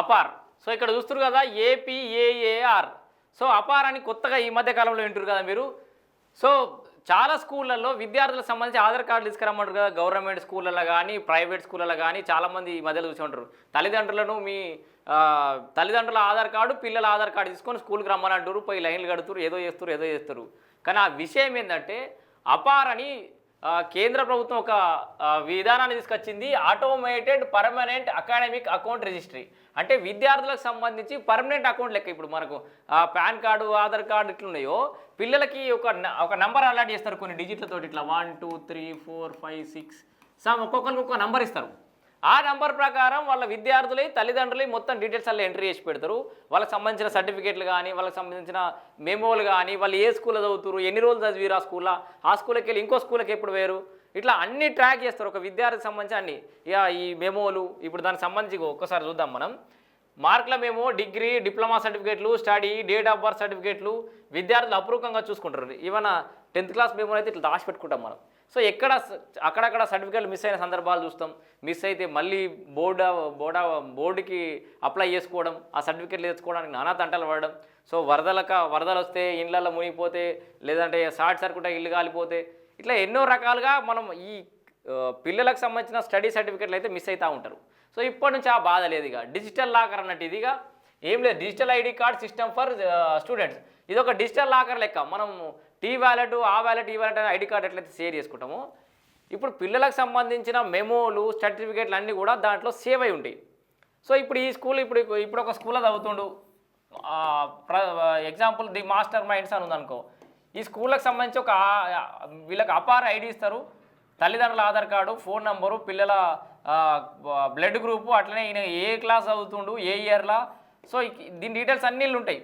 APAAR. So ఇక్కడ చూస్తారు కదా ఏపీఏఏఆర్ సో అపార్ అని కొత్తగా ఈ మధ్య కాలంలో వింటారు కదా మీరు. సో చాలా స్కూళ్ళల్లో విద్యార్థులకు సంబంధించి ఆధార్ కార్డు తీసుకురమ్మంటారు కదా గవర్నమెంట్ స్కూళ్ళల్లో కానీ ప్రైవేట్ స్కూళ్ళల్లో కానీ చాలామంది ఈ మధ్యలో చూసి ఉంటారు. తల్లిదండ్రులను మీ తల్లిదండ్రుల ఆధార్ కార్డు పిల్లల ఆధార్ కార్డు తీసుకొని స్కూల్కి రమ్మని అంటారు పోయి లైన్లు కడుతురు ఏదో చేస్తారు ఏదో చేస్తారు. కానీ ఆ విషయం ఏంటంటే అపార్ అని కేంద్ర ప్రభుత్వం ఒక విధానాన్ని తీసుకొచ్చింది. Automated permanent academic account registry అంటే విద్యార్థులకు సంబంధించి పర్మనెంట్ అకౌంట్ లెక్క ఇప్పుడు మనకు పాన్ కార్డు ఆధార్ కార్డు ఇట్లున్నాయో పిల్లలకి ఒక ఒక నంబర్ అలాట్ చేస్తారు కొన్ని డిజిట్లతో ఇట్లా one two three four five six some ఒక్కొక్కరికి ఒక్కొక్క నంబర్ ఇస్తారు. ఆ నంబర్ ప్రకారం వాళ్ళ విద్యార్థులై తల్లిదండ్రులై మొత్తం డీటెయిల్స్ అలా ఎంట్రీ చేసి పెడతారు. వాళ్ళకి సంబంధించిన సర్టిఫికేట్లు కానీ వాళ్ళకి సంబంధించిన మెమోలు కానీ వాళ్ళు ఏ స్కూల్లో చదువుతారు ఎన్ని రోజులు చదివిరు ఆ స్కూల్లో ఆ స్కూల్కి వెళ్ళి ఇంకో స్కూల్కి ఎప్పుడు వేరు ఇట్లా అన్ని ట్రాక్ చేస్తారు. ఒక విద్యార్థికి సంబంధించి అన్ని. ఇక ఈ మెమోలు ఇప్పుడు దానికి సంబంధించి ఒక్కసారి చూద్దాం మనం. మార్కుల మేము డిగ్రీ డిప్లొమా సర్టిఫికేట్లు స్టడీ డేట్ ఆఫ్ బర్త్ సర్టిఫికేట్లు విద్యార్థులు అపూర్వకంగా చూసుకుంటారు. ఈవెన్ టెన్త్ క్లాస్ మేము అయితే ఇట్లా దాచి పెట్టుకుంటాం మనం. సో ఎక్కడ అక్కడక్కడ సర్టిఫికేట్లు మిస్ అయిన సందర్భాలు చూస్తాం. మిస్ అయితే మళ్ళీ బోర్డు బోర్డా బోర్డుకి అప్లై చేసుకోవడం ఆ సర్టిఫికేట్లు తెచ్చుకోవడానికి నానా తంటలు పడడం. సో వరదలక వరదలు వస్తే ఇండ్లలో మునిగిపోతే లేదంటే షార్ట్ సర్క్యూట్ ఇల్లు కాలిపోతే ఇట్లా ఎన్నో రకాలుగా మనం ఈ పిల్లలకు సంబంధించిన స్టడీ సర్టిఫికేట్లు అయితే మిస్ అవుతూ ఉంటారు. సో ఇప్పటి నుంచి ఆ బాధ లేదు ఇక. డిజిటల్ లాకర్ అన్నట్టు ఇదిగా ఏం లేదు digital ID card system for students. ఇది ఒక డిజిటల్ లాకర్ లెక్క. మనం టీ వ్యాలెట్ ఆ వ్యాలెట్ ఈ వ్యాలెట్ అనే ఐడి కార్డ్ ఎట్లయితే షేర్ చేసుకుంటామో ఇప్పుడు పిల్లలకు సంబంధించిన మెమోలు సర్టిఫికేట్లు అన్నీ కూడా దాంట్లో సేవ్ అయి ఉంటాయి. సో ఇప్పుడు ఈ స్కూల్ ఇప్పుడు ఇప్పుడు ఒక స్కూల్లో చదువుతుండు. ఎగ్జాంపుల్ ది మాస్టర్ మైండ్స్ అని ఉందనుకో. ఈ స్కూళ్ళకి సంబంధించి ఒక వీళ్ళకి అపార ఐడి ఇస్తారు. తల్లిదండ్రుల ఆధార్ కార్డు ఫోన్ నంబరు పిల్లల బ్లడ్ గ్రూపు అట్లనే ఈయన ఏ క్లాస్ చదువుతుండు ఏ ఇయర్లా. సో దీని డీటెయిల్స్ అన్నీ ఉంటాయి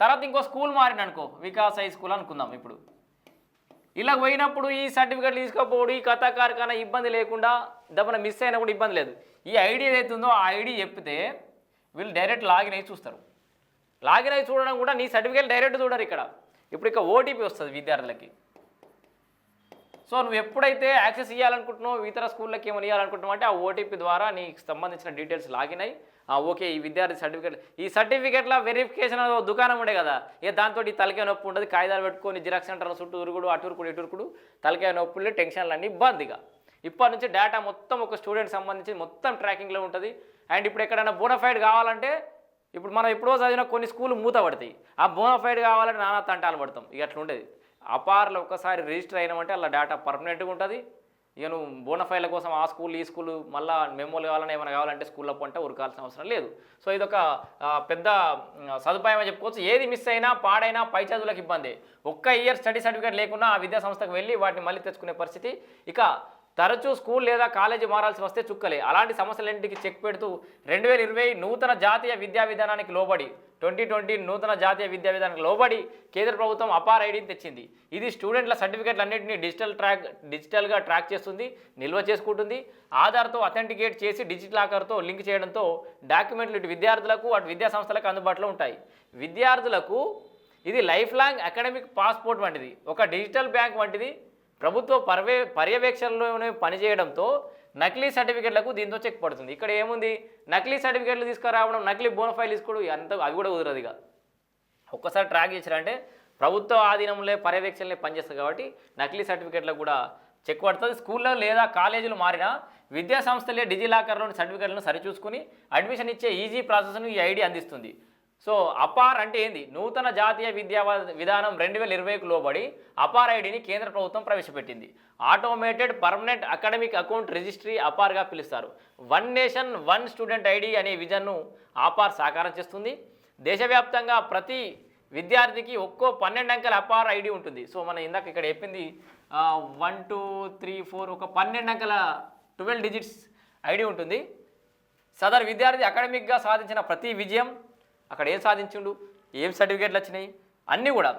తర్వాత ఇంకో స్కూల్ మారిన అనుకో వికాస్ హై స్కూల్ అనుకుందాం ఇప్పుడు. ఇలా పోయినప్పుడు ఈ సర్టిఫికెట్లు తీసుకోకపోవడం ఈ కథా కార్ఖానా ఇబ్బంది లేకుండా దప్పన మిస్ అయినా కూడా ఇబ్బంది లేదు. ఈ ఐడి ఏదైతే ఉందో ఆ ఐడి చెప్తే వీళ్ళు డైరెక్ట్ లాగిన్ అయ్యి చూస్తారు. లాగిన్ అయ్యి చూడడం కూడా నీ సర్టిఫికేట్ డైరెక్ట్ చూడరు ఇక్కడ. ఇప్పుడు ఇక ఓటీపీ వస్తుంది విద్యార్థులకి. సో నువ్వు ఎప్పుడైతే యాక్సెస్ ఇవ్వాలనుకుంటున్నావు ఇతర స్కూళ్ళకి ఏమైనా ఇవ్వాలనుకుంటున్నావు అంటే ఆ ఓటీపీ ద్వారా నీకు సంబంధించిన డీటెయిల్స్ లాగిన్ అయ్యి ఓకే ఈ విద్యార్థి సర్టిఫికేట్ ఈ సర్టిఫికేట్ల వెరిఫికేషన్ దుకాణం ఉండే కదా. ఇక దాంతో ఈ తలకాయ నొప్పి ఉండదు కాగితాలు పెట్టుకొని జిరాక్స్ సెంటర్ చుట్టూ ఉరుగుడు అటు ఉరుకుడు ఇటు ఉరుకుడు తలకాయ నొప్పులు టెన్షన్లు అన్నీ ఇబ్బందిగా ఇప్పటి నుంచి డేటా మొత్తం ఒక స్టూడెంట్ సంబంధించి మొత్తం ట్రాకింగ్లో ఉంటుంది. అండ్ ఇప్పుడు ఎక్కడైనా బోనఫైడ్ కావాలంటే ఇప్పుడు మనం ఎప్పుడో చదివిన కొన్ని స్కూల్ మూత పడతాయి. ఆ బోనఫైడ్ కావాలంటే నానా తంటాలు పడతాం. ఇక అట్లా ఉండేది. అపార్లో ఒక్కసారి రిజిస్టర్ అయినామంటే అలా డేటా పర్మనెంట్గా ఉంటుంది. ఇక నువ్వు బోనఫైల కోసం ఆ స్కూల్ ఈ స్కూల్ మళ్ళీ మెమోలు కావాలని ఏమైనా కావాలంటే స్కూల్లో పంట ఉరకాల్సిన అవసరం లేదు. సో ఇదొక పెద్ద సదుపాయం అని చెప్పుకోవచ్చు. ఏది మిస్ అయినా పాడైనా పై చదువులకు ఇబ్బంది. ఒక్క ఇయర్ స్టడీ సర్టిఫికేట్ లేకుండా ఆ విద్యా సంస్థకు వెళ్ళి వాటిని మళ్ళీ తెచ్చుకునే పరిస్థితి. ఇక తరచూ స్కూల్ లేదా కాలేజీ మారాల్సి వస్తే చుక్కలే. అలాంటి సమస్యలన్నింటికి చెక్ పెడుతూ రెండు వేల ఇరవై నూతన జాతీయ విద్యా విధానానికి లోబడి ట్వంటీ ట్వంటీ నూతన జాతీయ విద్యా విధానానికి లోబడి కేంద్ర ప్రభుత్వం అపార్ ఐడిని తెచ్చింది. ఇది స్టూడెంట్ల సర్టిఫికేట్లు అన్నింటినీ డిజిటల్ ట్రాక్ డిజిటల్గా ట్రాక్ చేస్తుంది నిల్వ చేసుకుంటుంది. ఆధార్తో అథెంటికేట్ చేసి డిజిటల్ లాకర్తో లింక్ చేయడంతో డాక్యుమెంట్లు ఇటు విద్యార్థులకు అటు విద్యా సంస్థలకు అందుబాటులో ఉంటాయి. విద్యార్థులకు ఇది లైఫ్ లాంగ్ అకాడమిక్ పాస్పోర్ట్ వంటిది. ఒక డిజిటల్ బ్యాంక్ వంటిది. ప్రభుత్వ పర్వే పర్యవేక్షణలోనే పనిచేయడంతో నకిలీ సర్టిఫికెట్లకు దీంతో చెక్ పడుతుంది. ఇక్కడ ఏముంది? నకిలీ సర్టిఫికెట్లు తీసుకురావడం నకిలీ బోనఫైల్ తీసుకోవడం అంత అవి కూడా కుదరదు ఇక. ఒక్కసారి ట్రాక్ చేశారంటే ప్రభుత్వ ఆధీనంలో పర్యవేక్షణలే పనిచేస్తుంది కాబట్టి నకిలీ సర్టిఫికెట్లకు కూడా చెక్ పడుతుంది. స్కూల్లో లేదా కాలేజీలు మారినా విద్యా సంస్థలే డిజిలాకర్లోని సర్టిఫికెట్లను సరిచూసుకుని అడ్మిషన్ ఇచ్చే ఈజీ ప్రాసెస్ను ఈ ఐడి అందిస్తుంది. సో అపార్ అంటే ఏంది? నూతన జాతీయ విద్యా విధానం రెండు వేల ఇరవైకి లోబడి అపార్ ఐడిని కేంద్ర ప్రభుత్వం ప్రవేశపెట్టింది. Automated permanent academic account registry అపార్గా పిలుస్తారు. One nation one student ID అనే విజన్ను అపార్ సాకారం చేస్తుంది. దేశవ్యాప్తంగా ప్రతి విద్యార్థికి ఒక్కో పన్నెండు అంకెల అపార్ ఐడి ఉంటుంది. సో మనం ఇందాక ఇక్కడ చెప్పింది వన్ టూ త్రీ ఫోర్ ఒక పన్నెండు అంకెల ట్వెల్వ్ డిజిట్స్ ఐడి ఉంటుంది. సదరు విద్యార్థి అకాడమిక్గా సాధించిన ప్రతి విజయం అక్కడ ఏం సాధించిండు? ఏం సర్టిఫికేట్లు వచ్చినాయి? అన్నీ కూడా.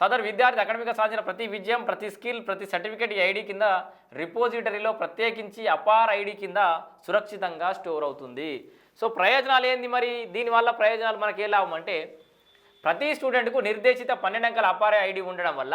సదరు విద్యార్థి అకాడమిక్గా సాధించిన ప్రతి విజయం ప్రతి స్కిల్ ప్రతి సర్టిఫికేట్ ఈ ఐడి కింద రిపోజిటరీలో ప్రత్యేకించి అపార్ ఐడి కింద సురక్షితంగా స్టోర్ అవుతుంది. సో ప్రయోజనాలు ఏంది మరి? దీనివల్ల ప్రయోజనాలు మనకి ఏ లాభం అంటే ప్రతి స్టూడెంట్కు నిర్దేశిత పన్నెండు అంకెల అపార ఐడి ఉండడం వల్ల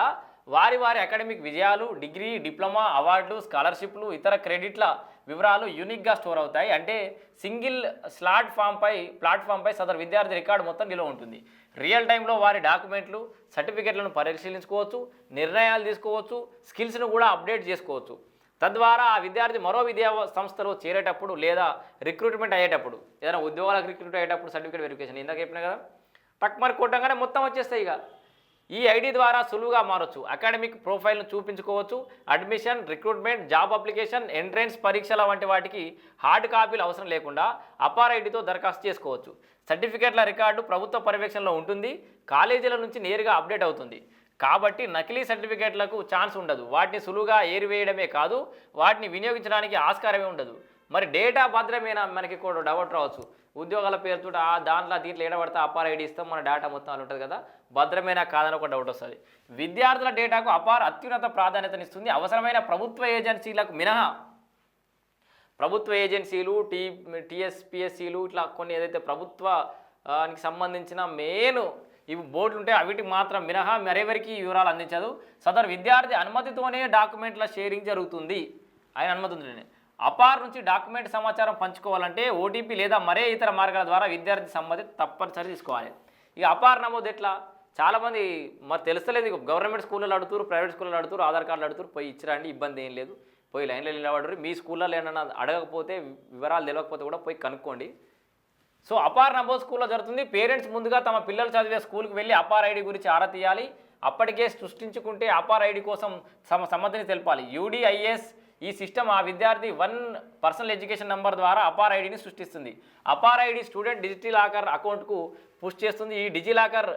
వారి వారి అకాడమిక్ విజయాలు డిగ్రీ డిప్లొమా అవార్డులు స్కాలర్షిప్లు ఇతర క్రెడిట్ల వివరాలు యూనిక్గా స్టోర్ అవుతాయి. అంటే సింగిల్ స్లాట్ ఫామ్పై ప్లాట్ఫామ్పై సదరు విద్యార్థి రికార్డు మొత్తం నిల్వ ఉంటుంది. రియల్ టైంలో వారి డాక్యుమెంట్లు సర్టిఫికెట్లను పరిశీలించుకోవచ్చు నిర్ణయాలు తీసుకోవచ్చు స్కిల్స్ను కూడా అప్డేట్ చేసుకోవచ్చు. తద్వారా ఆ విద్యార్థి మరో విద్యా సంస్థలో చేరేటప్పుడు లేదా రిక్రూట్మెంట్ అయ్యేటప్పుడు ఏదైనా ఉద్యోగాలకు రిక్రూట్ అయ్యేటప్పుడు సర్టిఫికేట్ వెరిఫికేషన్. ఇందాక చెప్పిన కదా టక్ కొట్టంగానే మొత్తం వచ్చేస్తాయి ఇక. ఈ ఐడి ద్వారా సులువుగా మారొచ్చు. అకాడమిక్ ప్రొఫైల్ను చూపించుకోవచ్చు. Admission recruitment job application entrance పరీక్షల వంటి వాటికి హార్డ్ కాపీలు అవసరం లేకుండా అపార్ ఐడితో దరఖాస్తు చేసుకోవచ్చు. సర్టిఫికేట్ల రికార్డు ప్రభుత్వ పర్యవేక్షణలో ఉంటుంది. కాలేజీల నుంచి నేరుగా అప్డేట్ అవుతుంది. కాబట్టి నకిలీ సర్టిఫికేట్లకు ఛాన్స్ ఉండదు. వాటిని సులువుగా ఏరివేయడమే కాదు వాటిని వినియోగించడానికి ఆస్కారమే ఉండదు. మరి డేటా భద్రమేనా మనకి కూడా డౌట్ రావచ్చు. ఉద్యోగాల పేరుతో ఆ దాంట్లో దీంట్లో ఏడబడితే అపార్ ఐడి ఇస్తాం మన డేటా మొత్తం అలా ఉంటుంది కదా. భద్రమేనా కాదని ఒక డౌట్ వస్తుంది. విద్యార్థుల డేటాకు అపార అత్యున్నత ప్రాధాన్యతనిస్తుంది. అవసరమైన ప్రభుత్వ ఏజెన్సీలకు మినహా. ప్రభుత్వ ఏజెన్సీలు టీ టీఎస్పిఎస్సీలు ఇట్లా కొన్ని ఏదైతే ప్రభుత్వానికి సంబంధించిన మెయిన్ ఇవి బోర్డులు ఉంటాయి అవిటికి మాత్రం మినహా. మరెవరికి ఈ వివరాలు అందించదు. సదరు విద్యార్థి అనుమతితోనే డాక్యుమెంట్ల షేరింగ్ జరుగుతుంది. ఆయన అనుమతి ఉందండి అపార్ నుంచి డాక్యుమెంట్ సమాచారం పంచుకోవాలంటే ఓటీపీ లేదా మరే ఇతర మార్గాల ద్వారా విద్యార్థి సమ్మతి తప్పనిసరి తీసుకోవాలి. ఇక అపార్ నమోదు ఎట్లా? చాలామంది మరి తెలుస్తలేదు గవర్నమెంట్ స్కూల్లో అడుగుతారు ప్రైవేట్ స్కూల్లో అడుగుతారు ఆధార్ కార్డులు అడుగుతారు పోయి ఇచ్చిరండి ఇబ్బంది ఏం లేదు. పోయి లైన్లో నిలబడరు. మీ స్కూల్లో ఏమన్నా అడగకపోతే వివరాలు తెలియకపోతే కూడా పోయి కనుక్కోండి. సో అపార్ నమోదు స్కూల్లో జరుగుతుంది. పేరెంట్స్ ముందుగా తమ పిల్లలు చదివే స్కూల్కి వెళ్ళి అపార్ ఐడి గురించి ఆరా తీయాలి. అప్పటికే సృష్టించుకుంటే అపార్ ఐడి కోసం సమ సమ్మతిని తెలపాలి. యూడిఐఎస్ ఈ సిస్టమ్ ఆ విద్యార్థి వన్ పర్సనల్ ఎడ్యుకేషన్ నెంబర్ ద్వారా అపార్ ఐడిని సృష్టిస్తుంది. అపార్ ఐడి స్టూడెంట్ డిజిటలాకర్ అకౌంట్కు పుష్ చేస్తుంది. ఈ డిజిలాకర్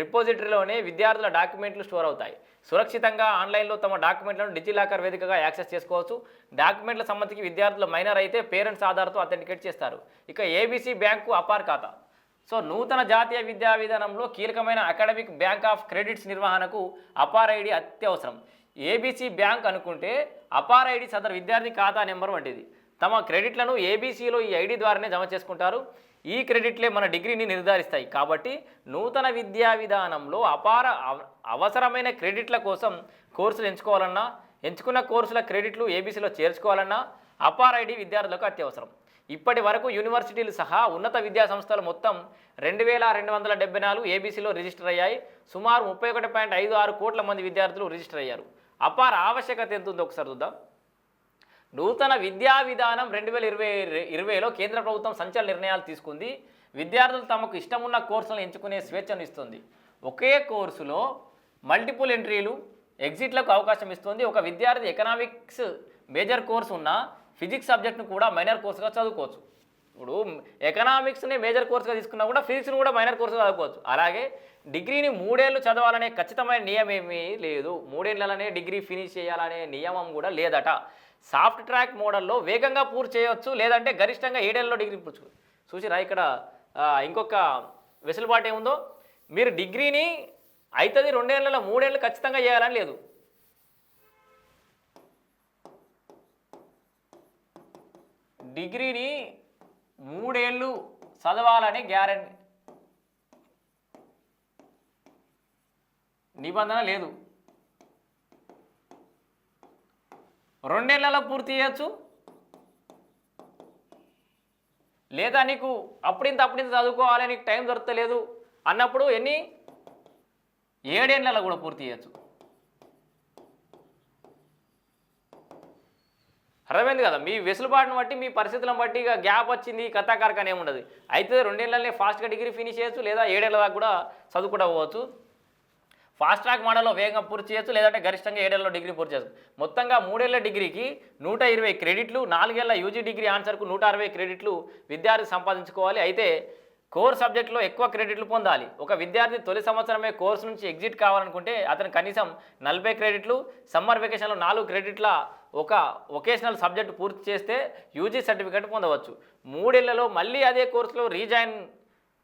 రిపోజిటరీలోనే విద్యార్థుల డాక్యుమెంట్లు స్టోర్ అవుతాయి. సురక్షితంగా ఆన్లైన్లో తమ డాక్యుమెంట్లను డిజిలాకర్ వేదికగా యాక్సెస్ చేసుకోవచ్చు. డాక్యుమెంట్ల సమ్మతికి విద్యార్థుల మైనర్ అయితే పేరెంట్స్ ఆధార్తో అథెంటికేట్ చేస్తారు. ఇక ఏబీసీ బ్యాంకు అపార్ ఖాతా. సో నూతన జాతీయ విద్యా విధానంలో కీలకమైన అకాడమిక్ బ్యాంక్ ఆఫ్ క్రెడిట్స్ నిర్వహణకు అపార్ ఐడి అత్యవసరం. ఏబీసీ బ్యాంక్ అనుకుంటే అపార్ ఐడి సదర్ విద్యార్థి ఖాతా నెంబర్ వంటిది. తమ క్రెడిట్లను ఏబీసీలో ఈ ఐడి ద్వారానే జమ చేసుకుంటారు. ఈ క్రెడిట్లే మన డిగ్రీని నిర్ధారిస్తాయి. కాబట్టి నూతన విద్యా విధానంలో అపార అవ- అవసరమైన క్రెడిట్ల కోసం కోర్సులు ఎంచుకోవాలన్నా ఎంచుకున్న కోర్సుల క్రెడిట్లు ఏబీసీలో చేర్చుకోవాలన్నా అపార్ ఐడి విద్యార్థులకు అత్యవసరం. ఇప్పటి వరకు యూనివర్సిటీలు సహా ఉన్నత విద్యా సంస్థలు మొత్తం రెండు వేల రెండు వందల డెబ్బై నాలుగు ఏబీసీలో రిజిస్టర్ అయ్యాయి. సుమారు ముప్పై ఒకటి పాయింట్ ఐదు ఆరు కోట్ల మంది విద్యార్థులు రిజిస్టర్ అయ్యారు. అపార ఆవశ్యకత ఎంత ఉందో ఒకసారి చూద్దాం. నూతన విద్యా విధానం రెండు వేల ఇరవై ఇరవైలో కేంద్ర ప్రభుత్వం సంచలన నిర్ణయాలు తీసుకుంది. విద్యార్థులు తమకు ఇష్టమున్న కోర్సులను ఎంచుకునే స్వేచ్ఛను ఇస్తుంది. ఒకే కోర్సులో మల్టిపుల్ ఎంట్రీలు ఎగ్జిట్లకు అవకాశం ఇస్తుంది. ఒక విద్యార్థి ఎకనామిక్స్ మేజర్ కోర్సు ఉన్న ఫిజిక్స్ సబ్జెక్ట్ను కూడా మైనర్ కోర్సుగా చదువుకోవచ్చు. ఇప్పుడు ఎకనామిక్స్ని మేజర్ కోర్సుగా తీసుకున్నా కూడా ఫిజిక్స్ని కూడా మైనర్ కోర్సుగా చదువుకోవచ్చు. అలాగే డిగ్రీని మూడేళ్ళు చదవాలనే ఖచ్చితమైన నియమం ఏమీ లేదు. మూడేళ్ళనే డిగ్రీ ఫినిష్ చేయాలనే నియమం కూడా లేదట. సాఫ్ట్ ట్రాక్ మోడల్లో వేగంగా పూర్తి చేయవచ్చు లేదంటే గరిష్టంగా ఏడేళ్ళలో డిగ్రీ పూర్చు చూసిరా ఇక్కడ ఇంకొక వెసులుబాటు ఏముందో? మీరు డిగ్రీని అవుతుంది రెండేళ్ళలో మూడేళ్ళు ఖచ్చితంగా చేయాలని లేదు. డిగ్రీని మూడేళ్ళు చదవాలని గ్యారంటీ నిబంధన లేదు. రెండేళ్ళలో పూర్తి చేయొచ్చు. లేదా నీకు అప్పుడింత అప్పుడింత చదువుకోవాలి నీకు టైం దొరకలేదు అన్నప్పుడు ఎన్ని? ఏడేళ్ళలో కూడా పూర్తి చేయొచ్చు. అర్థమైంది కదా? మీ వెసులుబాటును బట్టి మీ పరిస్థితులను బట్టి ఇక గ్యాప్ వచ్చింది కథాకారకం ఉండదు అయితే రెండేళ్ళనే ఫాస్ట్గా డిగ్రీ ఫినిష్ చేయొచ్చు లేదా ఏడేళ్ళ దాకా కూడా చదువుకుంటూ పోవచ్చు. ఫాస్ట్ ట్రాక్ మోడల్లో వేగంగా పూర్తి చేయొచ్చు లేదంటే గరిష్టంగా ఏడేళ్ళలో డిగ్రీ పూర్తి చేయొచ్చు. మొత్తంగా మూడేళ్ళ డిగ్రీకి నూట ఇరవై క్రెడిట్లు నాలుగేళ్ళ యూజీ డిగ్రీ ఆన్సర్కు నూట అరవై క్రెడిట్లు విద్యార్థి సంపాదించుకోవాలి. అయితే కోర్ సబ్జెక్టులో ఎక్కువ క్రెడిట్లు పొందాలి. ఒక విద్యార్థి తొలి సంవత్సరమే కోర్సు నుంచి ఎగ్జిట్ కావాలనుకుంటే అతను కనీసం నలభై క్రెడిట్లు సమ్మర్ వెకేషన్లో నాలుగు క్రెడిట్ల ఒక వొకేషనల్ సబ్జెక్ట్ పూర్తి చేస్తే యూజీ సర్టిఫికేట్ పొందవచ్చు. మూడేళ్ళలో మళ్ళీ అదే కోర్సులో రీజాయిన్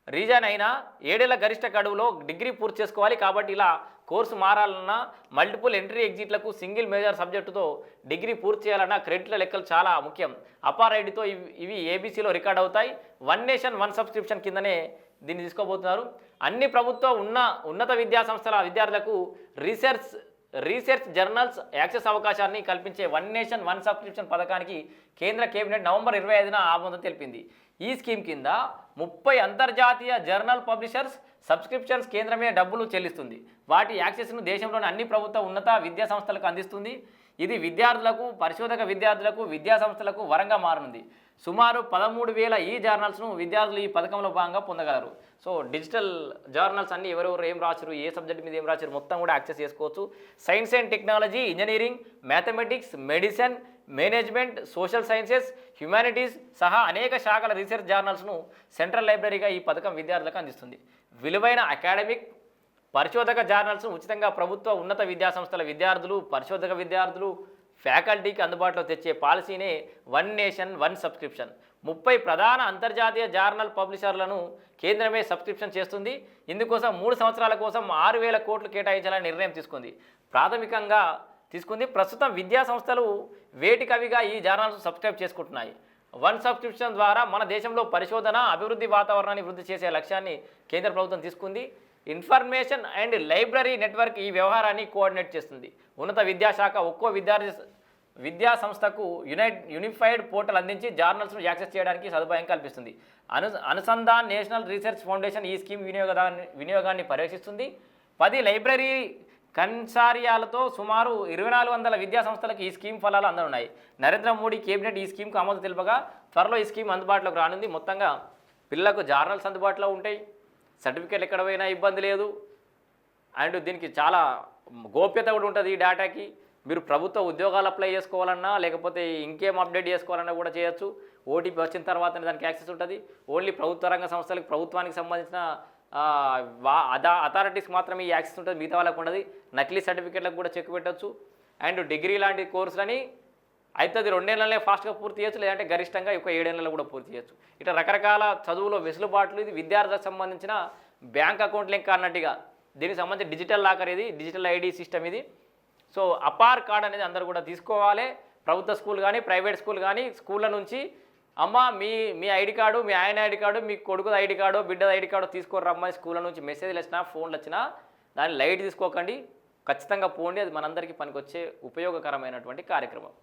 రీజన్ అయినా ఏడేళ్ళ గరిష్ట గడువులో డిగ్రీ పూర్తి చేసుకోవాలి కాబట్టి ఇలా కోర్సు మారాలన్నా మల్టిపుల్ ఎంట్రీ ఎగ్జిట్లకు సింగిల్ మేజర్ సబ్జెక్టుతో డిగ్రీ పూర్తి చేయాలన్నా క్రెడిట్ల లెక్కలు చాలా ముఖ్యం. అపార్ ఐడితో ఇవి ఇవి ఏబీసీలో రికార్డ్ అవుతాయి. వన్ నేషన్ వన్ సబ్స్క్రిప్షన్ కిందనే దీన్ని తీసుకోబోతున్నారు. అన్ని ప్రభుత్వ ఉన్న ఉన్నత విద్యా సంస్థల విద్యార్థులకు రీసెర్చ్ రీసెర్చ్ జర్నల్స్ యాక్సెస్ అవకాశాన్ని కల్పించే వన్ నేషన్ వన్ సబ్స్క్రిప్షన్ పథకానికి కేంద్ర కేబినెట్ నవంబర్ ఇరవై ఐదున ఆమోదం తెలిపింది. ఈ స్కీమ్ కింద ముప్పై అంతర్జాతీయ జర్నల్ పబ్లిషర్స్ సబ్స్క్రిప్షన్స్ కేంద్రమే డబ్బులు చెల్లిస్తుంది. వాటి యాక్సెస్ను దేశంలోని అన్ని ప్రభుత్వ ఉన్నత విద్యా సంస్థలకు అందిస్తుంది. ఇది విద్యార్థులకు పరిశోధక విద్యార్థులకు విద్యా సంస్థలకు వరంగా మారనుంది. సుమారు పదమూడు వేల ఈ జర్నల్స్ను విద్యార్థులు ఈ పథకంలో భాగంగా పొందగలరు. సో డిజిటల్ జర్నల్స్ అన్ని ఎవరెవరు ఏం రాశారు ఏ సబ్జెక్ట్ మీద ఏం రాశారు మొత్తం కూడా యాక్సెస్ చేసుకోవచ్చు. Science and technology engineering mathematics medicine management social sciences humanities సహా అనేక శాఖల రీసెర్చ్ జర్నల్స్ను సెంట్రల్ లైబ్రరీగా ఈ పథకం విద్యార్థులకు అందిస్తుంది. విలువైన అకాడమిక్ పరిశోధక జర్నల్స్ను ఉచితంగా ప్రభుత్వ ఉన్నత విద్యాసంస్థల విద్యార్థులు పరిశోధక విద్యార్థులు ఫ్యాకల్టీకి అందుబాటులో తెచ్చే పాలసీనే వన్ నేషన్ వన్ సబ్స్క్రిప్షన్. ముప్పై ప్రధాన అంతర్జాతీయ జర్నల్ పబ్లిషర్లను కేంద్రమే సబ్స్క్రిప్షన్ చేస్తుంది. ఇందుకోసం మూడు సంవత్సరాల కోసం ఆరు వేల కోట్లు కేటాయించాలని నిర్ణయం తీసుకుంది. ప్రాథమికంగా తీసుకుంది ప్రస్తుతం విద్యా సంస్థలు వేటికవిగా ఈ జర్నల్స్ సబ్స్క్రైబ్ చేసుకుంటున్నాయి. వన్ సబ్స్క్రిప్షన్ ద్వారా మన దేశంలో పరిశోధన అభివృద్ధి వాతావరణాన్ని వృద్ధి చేసే లక్ష్యాన్ని కేంద్ర ప్రభుత్వం తీసుకుంది. ఇన్ఫర్మేషన్ అండ్ లైబ్రరీ నెట్వర్క్ ఈ వ్యవహారాన్ని కోఆర్డినేట్ చేస్తుంది. ఉన్నత విద్యాశాఖ ఒక్కో విద్యార్థి విద్యా సంస్థకు యునైట్ యూనిఫైడ్ పోర్టల్ అందించి జర్నల్స్ను యాక్సెస్ చేయడానికి సదుపాయం కల్పిస్తుంది. అను అనుసంధాన్ నేషనల్ రీసెర్చ్ ఫౌండేషన్ ఈ స్కీమ్ వినియోగదాన్ని వినియోగాన్ని పర్యవేక్షిస్తుంది పది లైబ్రరీ కన్సారియాలతో సుమారు ఇరవై నాలుగు వందల విద్యా సంస్థలకు ఈ స్కీమ్ ఫలాలు అందనున్నాయి. నరేంద్ర మోడీ కేబినెట్ ఈ స్కీమ్కు ఆమోదం తెలుపగా త్వరలో ఈ స్కీమ్ అందుబాటులోకి రానుంది. మొత్తంగా పిల్లలకు జార్నల్స్ అందుబాటులో ఉంటాయి. సర్టిఫికేట్లు ఎక్కడ పోయినా ఇబ్బంది లేదు. అండ్ దీనికి చాలా గోప్యత కూడా ఉంటుంది ఈ డేటాకి. మీరు ప్రభుత్వ ఉద్యోగాలు అప్లై చేసుకోవాలన్నా లేకపోతే ఇంకేం అప్డేట్ చేసుకోవాలన్నా కూడా చేయొచ్చు. ఓటీపీ వచ్చిన తర్వాతనే దానికి యాక్సెస్ ఉంటుంది. ఓన్లీ ప్రభుత్వ రంగ సంస్థలకు ప్రభుత్వానికి సంబంధించిన వా అదా అథారిటీస్కి మాత్రమే ఈ యాక్సెస్ ఉంటుంది. మిగతా వాళ్ళకు ఉండదు. నకిలీ సర్టిఫికేట్లకు కూడా చెక్ పెట్టచ్చు. అండ్ డిగ్రీ లాంటి కోర్సులని అయితే అది రెండేళ్ళనే ఫాస్ట్గా పూర్తి చేయొచ్చు లేదంటే గరిష్టంగా ఒక నెలలు కూడా పూర్తి చేయొచ్చు. ఇట్లా రకరకాల చదువులో వెసులుబాట్లు ఇది విద్యార్థులకు సంబంధించిన బ్యాంక్ అకౌంట్ లింక్ అన్నట్టుగా దీనికి సంబంధించి డిజిటల్ లాకర్ ఇది డిజిటల్ ఐడి సిస్టమ్ ఇది. సో అపార్ కార్డ్ అనేది అందరూ కూడా తీసుకోవాలి. ప్రభుత్వ స్కూల్ కానీ ప్రైవేట్ స్కూల్ కానీ స్కూళ్ళ నుంచి అమ్మ మీ మీ ఐడి కార్డు మీ ఆయన ఐడి కార్డు మీ కొడుకు ఐడి కార్డు బిడ్డ ఐడి కార్డు తీసుకొని రమ్మని స్కూళ్ళ నుంచి మెసేజ్లు వచ్చినా ఫోన్లు వచ్చినా దాన్ని లైట్ తీసుకోకండి. ఖచ్చితంగా పోండి. అది మనందరికీ పనికొచ్చే ఉపయోగకరమైనటువంటి కార్యక్రమం.